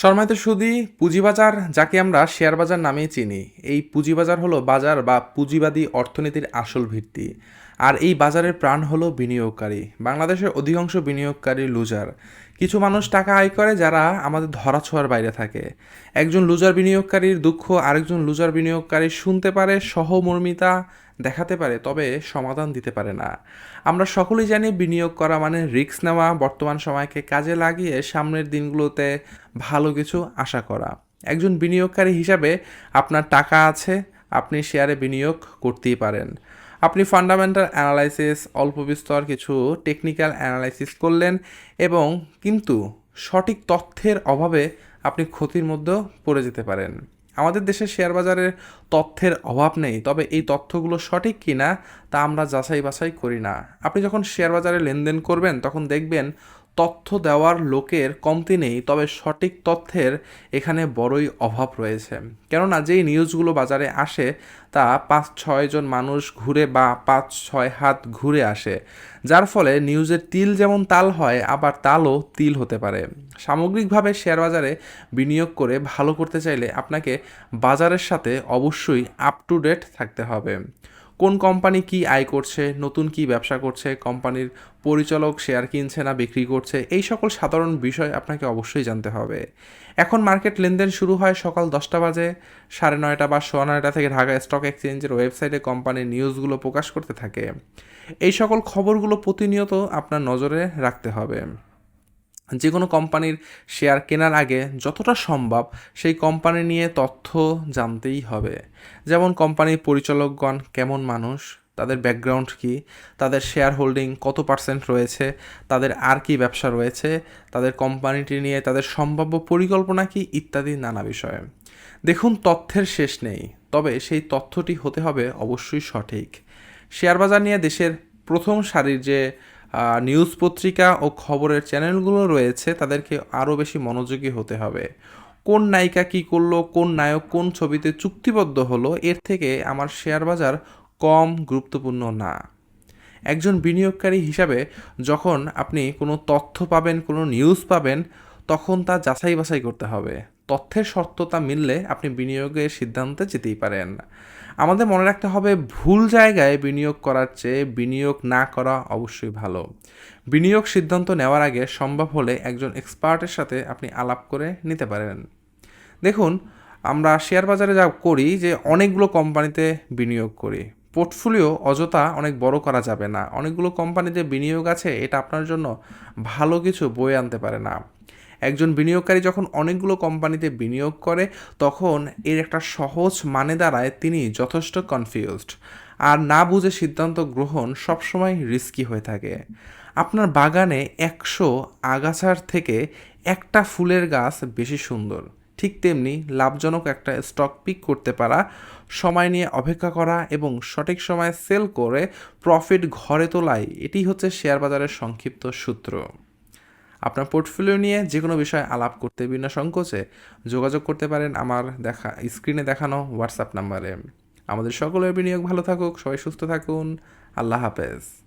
সম্মানিত সুদি পুঁজিবাজার, যাকে আমরা শেয়ার বাজার নামেই চিনি। এই পুঁজিবাজার হলো বাজার বা পুঁজিবাদী অর্থনীতির আসল ভিত্তি। আর এই বাজারের প্রাণ হলো বিনিয়োগকারী। বাংলাদেশের অধিকাংশ বিনিয়োগকারী লুজার। কিছু মানুষ টাকা আয় করে যারা আমাদের ধরাছোঁয়ার বাইরে থাকে। একজন লুজার বিনিয়োগকারীর দুঃখ আরেকজন লুজার বিনিয়োগকারী শুনতে পারে, সহমর্মিতা দেখাতে পারে, তবে সমাধান দিতে পারে না। আমরা সকলেই জানি বিনিয়োগ করা মানে রিস্ক নেওয়া, বর্তমান সময়কে কাজে লাগিয়ে সামনের দিনগুলোতে ভালো কিছু আশা করা। একজন বিনিয়োগকারী হিসাবে আপনার টাকা আছে, আপনি শেয়ারে বিনিয়োগ করতেই পারেন। আপনি ফান্ডামেন্টাল অ্যানালাইসিস অল্প বিস্তর কিছু টেকনিক্যাল অ্যানালাইসিস করলেন এবং কিন্তু সঠিক তথ্যের অভাবে আপনি ক্ষতির মধ্যেও পড়ে যেতে পারেন। আমাদের দেশে শেয়ার বাজারের তথ্যের অভাব নেই, তবে এই তথ্যগুলো সঠিক কিনা তা আমরা যাচাই বাছাই করি না। আপনি যখন শেয়ার বাজারে লেনদেন করবেন, তখন দেখবেন তথ্য দেওয়ার লোকের কমতি নেই, তবে সঠিক তথ্যের এখানে বড়ই অভাব রয়েছে। কেননা, যেই নিউজগুলো বাজারে আসে, তা পাঁচ ছয় জন মানুষ ঘুরে বা পাঁচ ছয় হাত ঘুরে আসে। যার ফলে নিউজের তিল যেমন তাল হয়, আবার তালও তিল হতে পারে। সামগ্রিকভাবে শেয়ার বাজারে বিনিয়োগ করে ভালো করতে চাইলে আপনাকে বাজারের সাথে অবশ্যই আপ টু ডেট থাকতে হবে। কোন কোম্পানি কি আয় করছে, নতুন কি ব্যবসা করছে, কোম্পানির পরিচালক শেয়ার কিনছে না বিক্রি করছে, এই সকল সাধারণ বিষয় আপনাকে অবশ্যই জানতে হবে। এখন মার্কেট লেনদেন শুরু হয় সকাল দশটা বাজে, সাড়ে নয়টা বা সোয়া নয়টা থেকে ঢাকা স্টক এক্সচেঞ্জের ওয়েবসাইটে কোম্পানির নিউজগুলো প্রকাশ করতে থাকে। এই সকল খবরগুলো প্রতিনিয়ত আপনার নজরে রাখতে হবে। যে কোনো কোম্পানির শেয়ার কেনার আগে যতটা সম্ভব সেই কোম্পানি নিয়ে তথ্য জানতেই হবে। যেমন কোম্পানির পরিচালকগণ কেমন মানুষ, তাদের ব্যাকগ্রাউন্ড কি, তাদের শেয়ার হোল্ডিং কত পার্সেন্ট রয়েছে, তাদের আর কি ব্যবসা রয়েছে, তাদের কোম্পানিটি নিয়ে তাদের সম্ভাব্য পরিকল্পনা কি, ইত্যাদি নানা বিষয়ে। দেখুন, তথ্যের শেষ নেই, তবে সেই তথ্যটি হতে হবে অবশ্যই সঠিক। শেয়ার বাজার নিয়ে দেশের প্রথম সারির যে নিউজ পত্রিকা ও খবরের চ্যানেলগুলো রয়েছে, তাদেরকে আরও বেশি মনোযোগী হতে হবে। কোন নায়িকা কি করল, কোন নায়ক কোন ছবিতে চুক্তিবদ্ধ হলো, এর থেকে আমার শেয়ার বাজার কম গুরুত্বপূর্ণ না। একজন বিনিয়োগকারী হিসাবে যখন আপনি কোনো তথ্য পাবেন, কোনো নিউজ পাবেন, তখন তা যাচাই বাছাই করতে হবে। তথ্যের সত্যতা মিললে আপনি বিনিয়োগের সিদ্ধান্তে যেতেই পারেন। আমাদের মনে রাখতে হবে, ভুল জায়গায় বিনিয়োগ করার চেয়ে বিনিয়োগ না করা অবশ্যই ভালো। বিনিয়োগ সিদ্ধান্ত নেওয়ার আগে সম্ভব হলে একজন এক্সপার্টের সাথে আপনি আলাপ করে নিতে পারেন। দেখুন, আমরা শেয়ার বাজারে যা করি যে অনেকগুলো কোম্পানিতে বিনিয়োগ করি। পোর্টফোলিও অযথা অনেক বড় করা যাবে না। অনেকগুলো কোম্পানিতে বিনিয়োগ আছে, এটা আপনার জন্য ভালো কিছু বয়ে আনতে পারে না। একজন বিনিয়োগকারী যখন অনেকগুলো কোম্পানিতে বিনিয়োগ করে, তখন এর একটা সহজ মানে দাঁড়ায় তিনি যথেষ্ট কনফিউজড আর না বুঝে সিদ্ধান্ত গ্রহণ সবসময় রিস্কি হয়ে থাকে। আপনার বাগানে একশো আগাছার থেকে একটা ফুলের গাছ বেশি সুন্দর। ঠিক তেমনি লাভজনক একটা স্টক পিক করতে পারা, সময় নিয়ে অপেক্ষা করা এবং সঠিক সময়ে সেল করে প্রফিট ঘরে তোলাই, এটি হচ্ছে শেয়ার বাজারের সংক্ষিপ্ত সূত্র। আপনার পোর্টফোলিও নিয়ে যে কোনো বিষয়ে আলাপ করতে, বিনা সংকোচে যোগাযোগ করতে পারেন আমার দেখা স্ক্রিনে দেখানো হোয়াটসঅ্যাপ নাম্বারে আমাদের সকলের বিনিয়োগ ভালো থাকুক, সবাই সুস্থ থাকুন। আল্লাহ হাফেজ।